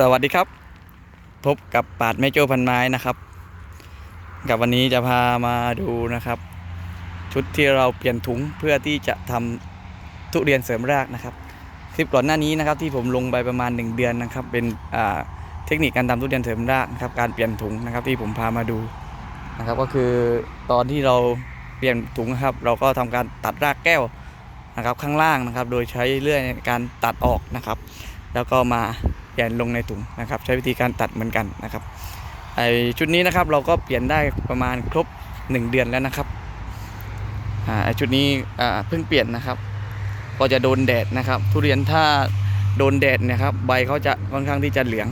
สวัสดีครับ พบกับปาดแม่โจ้พันไม้นะครับ กับวันนี้จะพามาดูนะครับ ชุดที่เราเปลี่ยนถุงเพื่อที่จะทำทุเรียนเสริมรากนะครับคลิปก่อนหน้านี้นะครับที่ผมลงไปประมาณ 1 เดือนนะครับ เป็นเทคนิคการทำทุเรียนเสริมรากนะครับการเปลี่ยนถุงนะครับที่ผมพามาดูนะครับก็คือตอนที่เราเปลี่ยนถุงนะครับ เราก็ทำการตัดรากแก้วนะครับข้างล่างนะครับ โดยใช้เลื่อยในการตัดออกนะครับ แล้วก็มา เปลี่ยนลงในถุงนะครับ ใช้วิธีการตัดเหมือนกันนะครับไอชุดนี้นะครับเราก็เปลี่ยนได้ประมาณครบ 1 เดือนแล้วนะครับอ่าไอชุดนี้อ่าเพิ่งเปลี่ยนนะครับก็จะโดนแดดนะครับ ทุเรียนถ้าโดนแดดนะครับ ใบเขาจะค่อนข้างที่จะเหลือง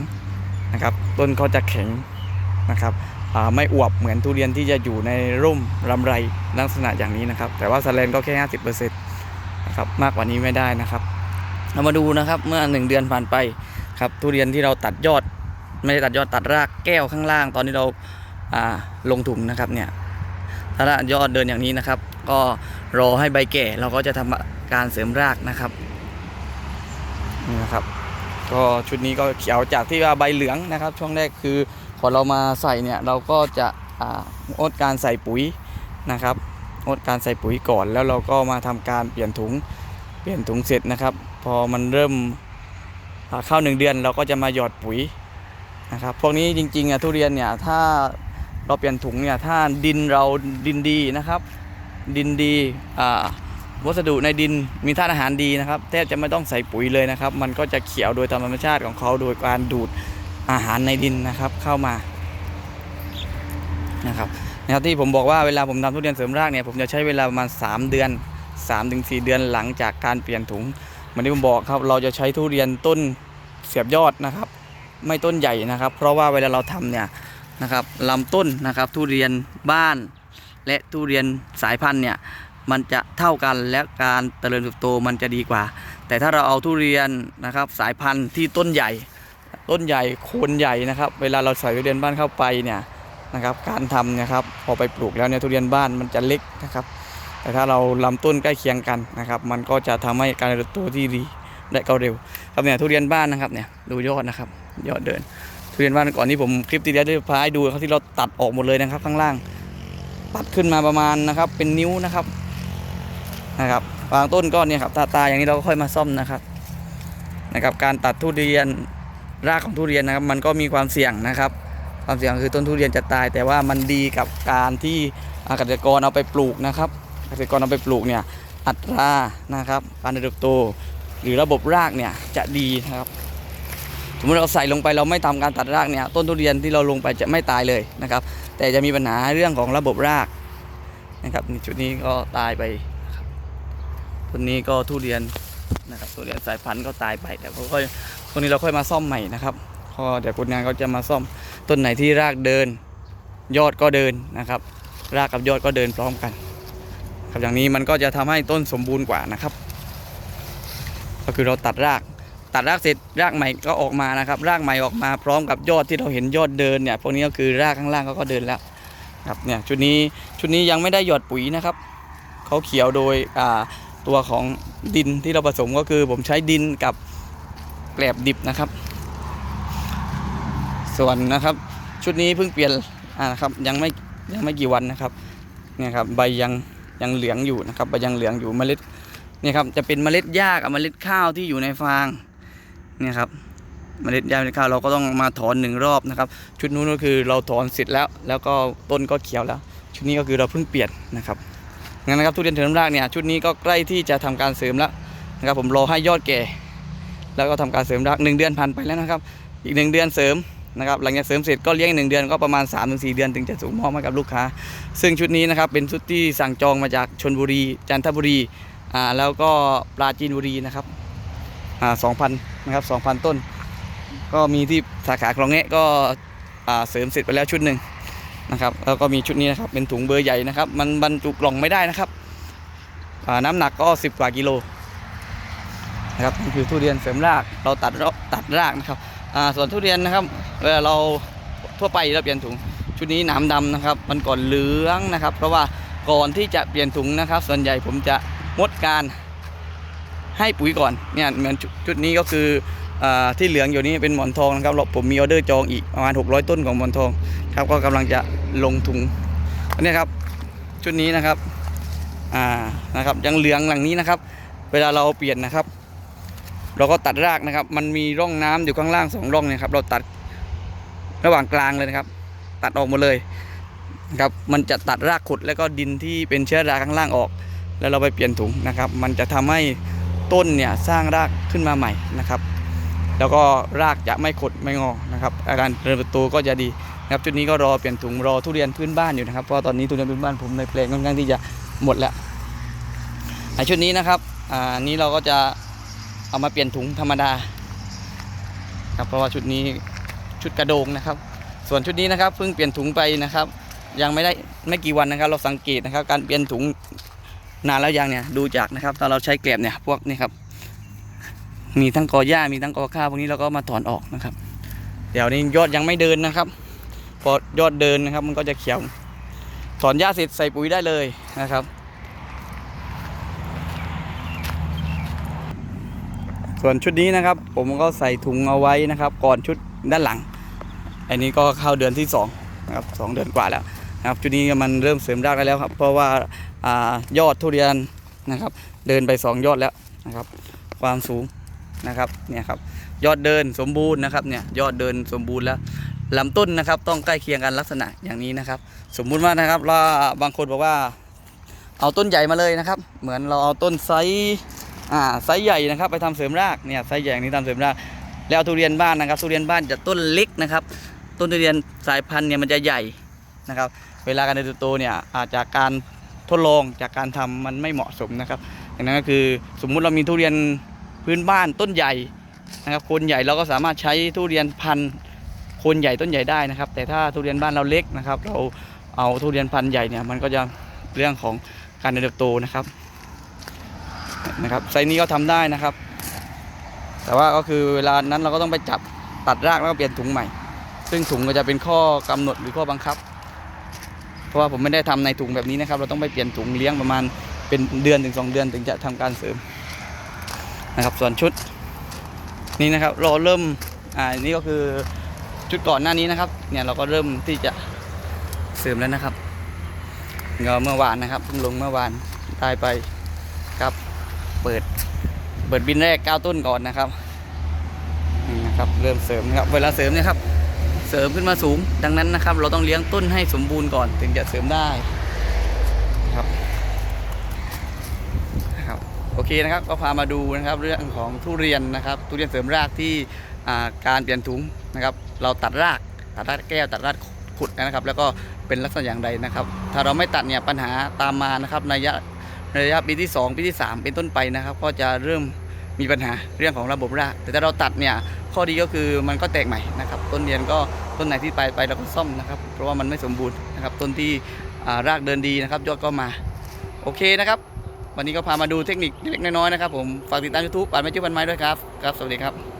นะครับ ต้นเขาจะแข็งนะครับอ่าไม่อวบเหมือนทุเรียนที่จะอยู่ในร่มลำไรลักษณะอย่างนี้นะครับ แต่ว่าสแลนก็แค่ 50%นะครับมากกว่านี้ไม่ได้นะครับ เรามาดูนะครับเมื่อ 1 เดือนผ่านไป ครับทุเรียนที่เราตัดยอด ไม่ได้ตัดยอดตัดรากแก้วข้างล่าง ตอนที่เราาลงถุงนะครับเนี่ยถ้ายอดเดินอย่างนี้นะครับ ก็รอให้ใบแก่เราก็จะทำการเสริมรากนะครับนี่นะครับ ก็ชุดนี้ก็เขียวจากที่ว่าใบเหลืองนะครับ ช่วงแรกคือพอเรามาใส่เนี่ยเราก็จะอ่างดการใส่ปุ๋ยนะครับงดการใส่ปุ๋ยก่อนแล้วเราก็มาทำการเปลี่ยนถุงเปลี่ยนถุงเสร็จนะครับ พอมันเริ่ม เข้าหนึ่งเดือนเราก็จะมาหยอดปุ๋ยนะครับพวกนี้จริงๆอะทุเรียนเนี่ยถ้าเราเปลี่ยนถุงเนี่ยถ้าดินเราดินดีนะครับ ดินดีวัสดุในดินมีธาตุอาหารดีนะครับแทบจะไม่ต้องใส่ปุ๋ยเลยนะครับ มันก็จะเขียวโดยธรรมชาติของเขาโดยการดูดอาหารในดินนะครับเข้ามานะครับนะครับที่ผมบอกว่าเวลาผมทำทุเรียนเสริมรากเนี่ยผมจะใช้เวลาประมาณ 3 เดือน 3-4 เดือนหลังจากการเปลี่ยนถุง มือนที่ผมบอกครับ เราจะใช้ทุเรียนต้นเสียบยอดนะครับ ไม่ต้นใหญ่นะครับ เพราะว่าเวลาเราทำเนี่ยนะครับลำต้นนะครับทุเรียนบ้าน และทุเรียนสายพันธุ์เนี่ยมันจะเท่ากันและการเจริญเติบโตมันจะดีกว่า แต่ถ้าเราเอาทุเรียนนะครับสายพันธุ์ที่ต้นใหญ่ ต้นใหญ่โคนใหญ่นะครับ เวลาเราใส่ทุเรียนบ้านเข้าไปเนี่ยนะครับการทำนะครับพอไปปลูกแล้วเนี่ยทุเรียนบ้านมันจะเล็กนะครับ แต่ถ้าเราลำต้นใกล้เคียงกันนะครับ มันก็จะทำให้การเติบโตที่ดีและก็เร็วครับเนี่ยทุเรียนบ้านนะครับเนี่ยดูยอดนะครับ ยอดเดิน ทุเรียนบ้านก่อนที่ผมคลิปที่แล้วได้พาให้ดูเขาที่เราตัดออกหมดเลยนะครับ ข้างล่างตัดขึ้นมาประมาณนะครับ เป็นนิ้วนะครับนะครับบางต้นก็เนี่ยครับตาตาอย่างนี้เราก็ค่อยมาซ่อมนะครับนะครับ การตัดทุเรียนรากของทุเรียนนะครับ มันก็มีความเสี่ยงนะครับ ความเสี่ยงคือต้นทุเรียนจะตาย แต่ว่ามันดีกับการที่อาเกษตรกรเอาไปปลูกนะครับ ษตรกรเอาไปปลูกเนี่ยอัตรานะครับการเติบโตหรือระบบรากเนี่ยจะดีนะครับสมมติเราใส่ลงไปเราไม่ทำการตัดรากเนี่ยต้นทุเรียนที่เราลงไปจะไม่ตายเลยนะครับ แต่จะมีปัญหาเรื่องของระบบรากนะครับนี่จุดนี้ก็ตายไปต้นนี้ก็ทุเรียนนะครับทุเรียนสายพันธุ์ก็ตายไปแต่พอค่อยตรงนี้เราค่อยมาซ่อมใหม่นะครับพอเดี๋ยวคนงานเขาจะมาซ่อมต้นไหนที่รากเดิน ยอดก็เดินนะครับ รากกับยอดก็เดินพร้อมกัน ครับอย่างนี้มันก็จะทำให้ต้นสมบูรณ์กว่านะครับ ก็คือเราตัดราก ตัดรากเสร็จรากใหม่ก็ออกมานะครับ รากใหม่ออกมาพร้อมกับยอดที่เราเห็นยอดเดินเนี่ยพวกนี้ก็คือรากข้างล่างเขาก็เดินแล้วครับเนี่ยชุดนี้ชุดนี้ยังไม่ได้หยอดปุ๋ยนะครับเขาเขียวโดยอ่าตัวของดินที่เราผสมก็คือผมใช้ดินกับแกลบดิบนะครับ ส่วนนะครับ ชุดนี้เพิ่งเปลี่ยนอ่านะครับยังไม่ยังไม่กี่วันนะครับเนี่ยครับใบยัง ยังเหลืองอยู่นะครับยังเหลืองอยู่เมล็ดเนี่ยครับจะเป็นเมล็ดหญ้ากับเมล็ดข้าวที่อยู่ในฟางเนี่ยครับเมล็ดหญ้าเมล็ดข้าวเราก็ต้องมาถอนหนึ่งรอบนะครับ ชุดนู้นก็คือเราถอนเสร็จแล้ว แล้วก็ต้นก็เขียวแล้ว ชุดนี้ก็คือเราเพิ่งเปลี่ยนนะครับงั้นนะครับทุเรียนเถิมรากเนี่ยชุดนี้ก็ใกล้ที่จะทำการเสริมแล้วนะครับผมรอให้ยอดแก่ แล้วก็ทำการเสริมรากหนึ่งเดือนผ่านไปแล้วนะครับ อีกหนึ่งเดือนเสริม นะครับหลังจากเสริมเสร็จก็เลี้ยงอีกหนึ่งเดือนก็ประมาณ 3-4 เดือนถึงจะส่งมอบให้กับลูกค้า ซึ่งชุดนี้นะครับเป็นชุดที่สั่งจองมาจากชนบุรี จันทบุรีอ่าแล้วก็ปราจีนบุรีนะครับอ่าสองพันนะครับสองพันต้น ก็มีที่สาขาคลองแงะก็อ่าเสริมเสร็จไปแล้วชุดหนึ่งนะครับแล้วก็มีชุดนี้นะครับเป็นถุงเบอร์ใหญ่นะครับ มันบรรจุกล่องไม่ได้นะครับอ่าน้ำหนักก็ 10 กว่ากิโลนะครับนี่คือทุเรียนเสริมรากเราตัดรากตัดรากนะครับ ส่วนทุเรียนนะครับเวลาเราทั่วไปเราเปลี่ยนถุงชุดนี้หนามดำนะครับ มันก่อนเหลืองนะครับ เพราะว่าก่อนที่จะเปลี่ยนถุงนะครับ ส่วนใหญ่ผมจะงดการให้ปุ๋ยก่อนเนี่ยเหมือนชุดชุดนี้ก็คืออ่าที่เหลืองอยู่นี่เป็นหมอนทองนะครับเราผมมีออเดอร์จองอีกประมาณ 600 ต้นของหมอนทองครับก็กำลังจะลงถุงอันนี้ครับชุดนี้นะครับอ่านะครับยังเหลืองหลังนี้นะครับ เวลาเราเปลี่ยนนะครับ เราก็ตัดรากนะครับ มันมีร่องน้ำอยู่ข้างล่างสองร่องเนะครับ เราตัดระหว่างกลางเลยนะครับ ตัดออกหมดเลยนะครับ มันจะตัดรากขุดแล้วก็ดินที่เป็นเชื้อราข้างล่างออก แล้วเราไปเปลี่ยนถุงนะครับ มันจะทำให้ต้นเนี่ยสร้างรากขึ้นมาใหม่นะครับ แล้วก็รากจะไม่ขดไม่งอนะครับ อาการเริญเติบโตก็จะดีนะครับจุดนี้ก็รอเปลี่ยนถุงรอทุเรียนพื้นบ้านอยู่นะครับเพราะตอนนี้ทุเรียนพื้นบ้านผมในแปลงค่อนข้างที่จะหมดแล้วในชุดนี้นะครับอ่านี้เราก็จะ เอามาเปลี่ยนถุงธรรมดา ครับเพราะว่าชุดนี้ชุดกระโดงนะครับ ส่วนชุดนี้นะครับเพิ่งเปลี่ยนถุงไปนะครับ ยังไม่ได้ไม่กี่วันนะครับ เราสังเกตนะครับ การเปลี่ยนถุงนานแล้วยังเนี่ยดูจากนะครับตอนเราใช้แกลบเนี่ยพวกนี่ครับ มีทั้งกอหญ้ามีทั้งกอข้าวพวกนี้เราก็มาถอนออกนะครับ เดี๋ยวนี้ยอดยังไม่เดินนะครับพอยอดเดินนะครับ มันก็จะเขียวถอนหญ้าเสร็จใส่ปุ๋ยได้เลยนะครับ ส่วนชุดนี้นะครับ ผมก็ใส่ถุงเอาไว้นะครับ ก่อนชุดด้านหลัง อันนี้ก็เข้าเดือนที่สองนะครับสองเดือนกว่าแล้วนะครับชุดนี้มันเริ่มเสริมรากได้แล้วครับ เพราะว่าอายอดทุเรียนนะครับ เดินไปสองยอดแล้วนะครับ ความสูงนะครับเนี่ยครับยอดเดินสมบูรณ์นะครับเนี่ยยอดเดินสมบูรณ์แล้วลำต้นนะครับต้องใกล้เคียงกันลักษณะอย่างนี้นะครับ สมมุติว่านะครับว่าบางคนบอกว่า เอาต้นใหญ่มาเลยนะครับ เหมือนเราเอาต้นไซส์ อ่าไซส์ใหญ่นะครับไปทำเสริมรากเนี่ยไซส์ใหญ่นี้ทำเสริมราก แล้วทุเรียนบ้านนะครับทุเรียนบ้านจะต้นเล็กนะครับ ต้นทุเรียนสายพันธุ์เนี่ยมันจะใหญ่นะครับ เวลาการเติบโตเนี่ยอาจจากการทดลองจากการทำมันไม่เหมาะสมนะครับดังนั้นก็คือสมมุติเรามีทุเรียนพื้นบ้านต้นใหญ่นะครับคนใหญ่เราก็สามารถใช้ทุเรียนพันธุ์คนใหญ่ต้นใหญ่ได้นะครับ แต่ถ้าทุเรียนบ้านเราเล็กนะครับ เราเอาทุเรียนพันธุ์ใหญ่เนี่ยมันก็จะเรื่องของการเติบโตนะครับ นะครับไซนี้ก็ทำได้นะครับ แต่ว่าก็คือเวลานั้นเราก็ต้องไปจับตัดรากแล้วก็เปลี่ยนถุงใหม่ ซึ่งถุงก็จะเป็นข้อกำหนดหรือข้อบังคับ เพราะว่าผมไม่ได้ทำในถุงแบบนี้นะครับ เราต้องไปเปลี่ยนถุงเลี้ยงประมาณเป็นเดือนถึงสองเดือนถึงจะทำการเสริมนะครับ ส่วนชุดนี้นะครับเราเริ่มอ่านี่ก็คือชุดก่อนหน้านี้นะครับ เนี่ยเราก็เริ่มที่จะเสริมแล้วนะครับเงาเมื่อวานนะครับเพิ่งลงเมื่อวานได้ไป เปิดเปิดบินแรก 9 ต้นก่อนนะครับนี่นะครับ เริ่มเสริมนะครับ เวลาเสริมเนี่ยครับ เสริมขึ้นมาสูง ดังนั้นนะครับ เราต้องเลี้ยงต้นให้สมบูรณ์ก่อนถึงจะเสริมได้นะครับนะครับ โอเคนะครับ ก็พามาดูนะครับ เรื่องของทุเรียนนะครับทุเรียนเสริมรากที่การเปลี่ยนถุงนะครับ เราตัดรากตัดรากแก้วตัดรากขุดนะครับ แล้วก็เป็นลักษณะอย่างใดนะครับ ถ้าเราไม่ตัดเนี่ยปัญหาตามมานะครับในระยะ ระยะปีที่ 2 ปีที่ 3 เป็นต้นไปนะครับ ก็จะเริ่มมีปัญหาเรื่องของระบบรากแต่ถ้าเราตัดเนี่ยข้อดีก็คือมันก็แตกใหม่นะครับ ต้นเรียนก็ต้นไหนที่ไปไปเราก็ซ่อมนะครับ เพราะว่ามันไม่สมบูรณ์นะครับ ต้นที่รากเดินดีนะครับยอดก็มาโอเคนะครับ วันนี้ก็พามาดูเทคนิคเล็กๆน้อยๆนะครับผมฝากติดตาม YouTube ป่านไม่ชื่อพันไม้ด้วยครับครับ สวัสดีครับ